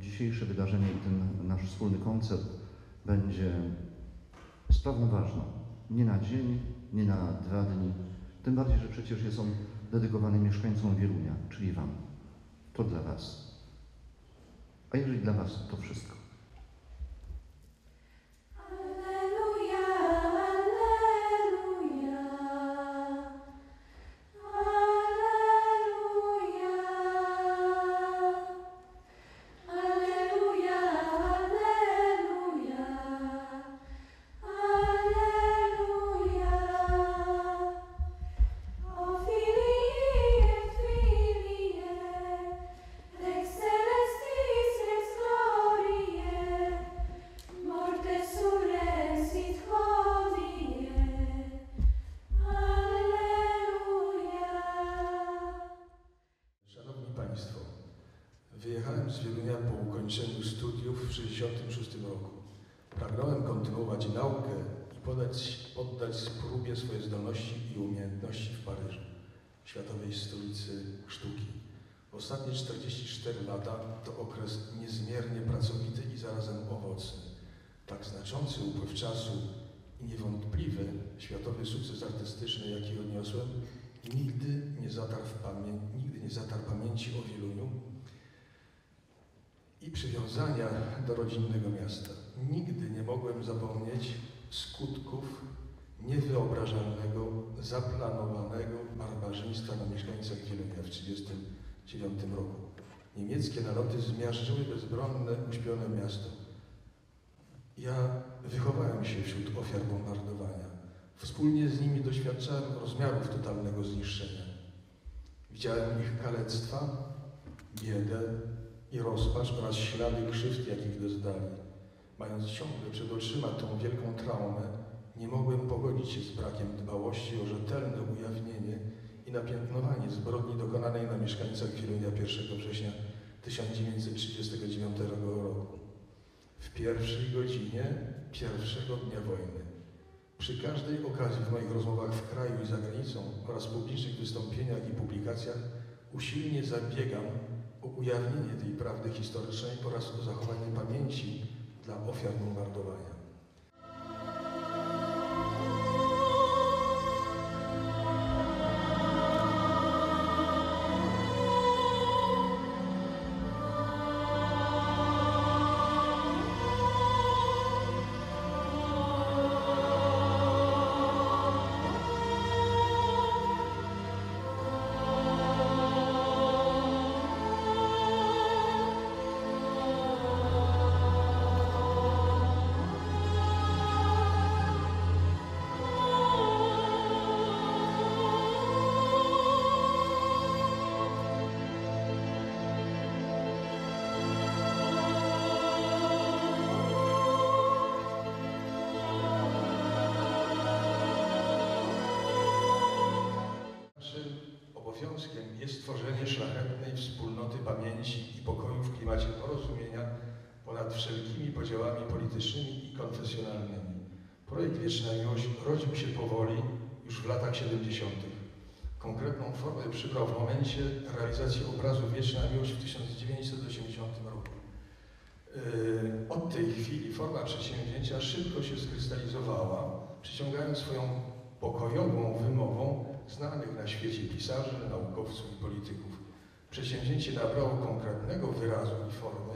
dzisiejsze wydarzenie i ten nasz wspólny koncert będzie sprawą ważną. Nie na dzień, nie na dwa dni. Tym bardziej, że przecież jest on dedykowany mieszkańcom Wielunia, czyli Wam. To dla Was. A jeżeli dla Was, to wszystko. Wyjechałem z Wielunia po ukończeniu studiów w 1966 roku. Pragnąłem kontynuować naukę i podać, poddać próbie swoje zdolności i umiejętności w Paryżu, światowej stolicy sztuki. Ostatnie 44 lata to okres niezmiernie pracowity i zarazem owocny. Tak znaczący upływ czasu i niewątpliwy światowy sukces artystyczny, jaki odniosłem, nigdy nie zatarł, w pamię- nigdy nie zatarł pamięci o Wieluniu i przywiązania do rodzinnego miasta. Nigdy nie mogłem zapomnieć skutków niewyobrażalnego, zaplanowanego barbarzyństwa na mieszkańcach Wielunia w 1939 roku. Niemieckie naloty zmiażdżyły bezbronne, uśpione miasto. Ja wychowałem się wśród ofiar bombardowania. Wspólnie z nimi doświadczałem rozmiarów totalnego zniszczenia. Widziałem ich kalectwa, biedę i rozpacz oraz ślady krzywd, jakich doznali. Mając ciągle przed oczyma tą wielką traumę, nie mogłem pogodzić się z brakiem dbałości o rzetelne ujawnienie i napiętnowanie zbrodni dokonanej na mieszkańcach Wielunia 1 września 1939 roku. W pierwszej godzinie pierwszego dnia wojny. Przy każdej okazji w moich rozmowach w kraju i za granicą oraz publicznych wystąpieniach i publikacjach usilnie zabiegam ujawnienie tej prawdy historycznej oraz zachowanie pamięci dla ofiar bombardowania. Jest tworzenie szlachetnej wspólnoty pamięci i pokoju w klimacie porozumienia ponad wszelkimi podziałami politycznymi i konfesjonalnymi. Projekt Wieczna Miłość rodził się powoli już w latach 70. Konkretną formę przybrał w momencie realizacji obrazu Wieczna Miłość w 1980 roku. Yy, Od tej chwili forma przedsięwzięcia szybko się skrystalizowała, przyciągając swoją pokojową wymową znanych na świecie pisarzy, naukowców i polityków. Przedsięwzięcie nabrało konkretnego wyrazu i formy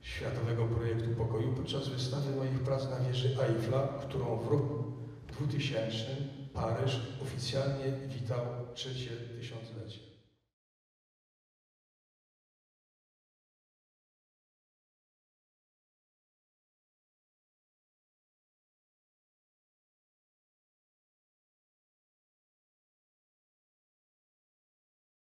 Światowego Projektu Pokoju podczas wystawy moich prac na wieży Eiffla, którą w roku 2000 Paryż oficjalnie witał trzecie tysiąclecie.